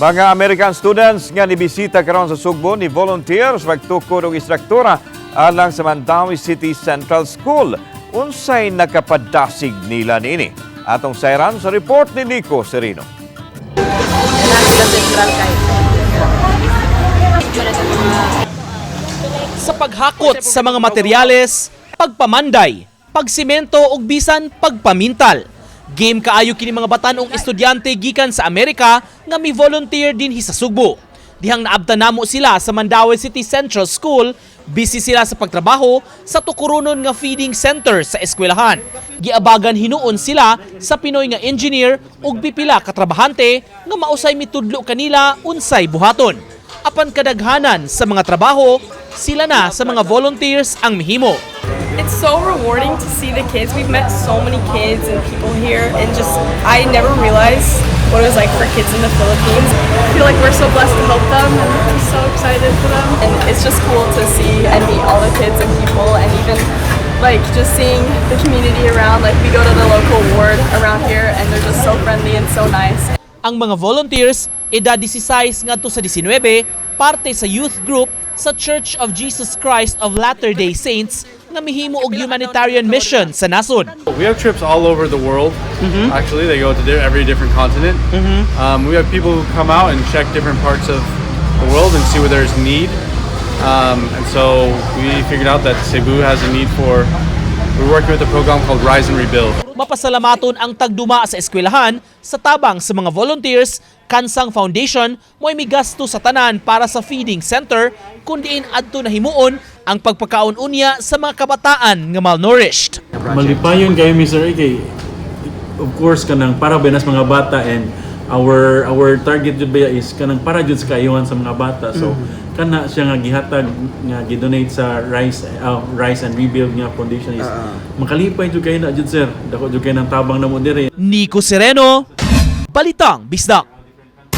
Mga American students nga nibisita karon sa Sugbo ni volunteers magtukod og istruktura alang sa Mandawi City Central School. Unsay nakapadasig nila niini? Atong sayran sa report ni Nico Serino. sa paghakot sa mga materyales, pagpamanday, pagsimento ug bisan pagpamintal. Game kaayo kini mga batanong estudyante gikan sa Amerika nga mi volunteer din sa Sugbo. Dihang naabtan namo sila sa Mandawi City Central School, busy sila sa pagtrabaho sa tukurunon nga feeding center sa eskwelahan. Giabagan hinuon sila sa Pinoy nga engineer ug pipila ka trabahante nga mausay mitudlo kanila unsay buhaton. Apan kadaghanan sa mga trabaho, sila na sa mga volunteers ang mihimo. It's so rewarding to see the kids. We've met so many kids and people here, and just I never realized what it was like for kids in the Philippines. I feel like we're so blessed to help them, and I'm so excited for them. And it's just cool to see and meet all the kids and people, and even like just seeing the community around. Like we go to the local ward around here, and they're just so friendly and so nice. Ang mga volunteers, edad 16 ngadto sa 19, parte sa youth group sa Church of Jesus Christ of Latter-day Saints nga mihimo og humanitarian mission sa nasod. We have trips all over the world. Actually, they go to every different continent. Um, we have people who come out and check different parts of the world and see where there's need. Um, and so we figured out that Cebu has a need for. We're working with a program called Rise and Rebuild. Mapasalamaton ang tagduma sa eskwelahan sa tabang sa mga volunteers Kansang Foundation mo'y migasto sa tanan para sa feeding center kundiin adto na himuon ang pagpakaon unya sa mga kabataan nga malnourished. Malipayon kayo Mr. Ike. Of course kanang para ba nas mga bata and our our target jud ba is kanang para jud sa kayuhan sa mga bata. So kana siya nga gihatag nga gidonate sa Rice uh, Rice and Rebuild nga foundation is makalipay jud kayo na jud sir. Dako jud kayo ng tabang namo dire. Nico Sereno, Balitang Bisdak.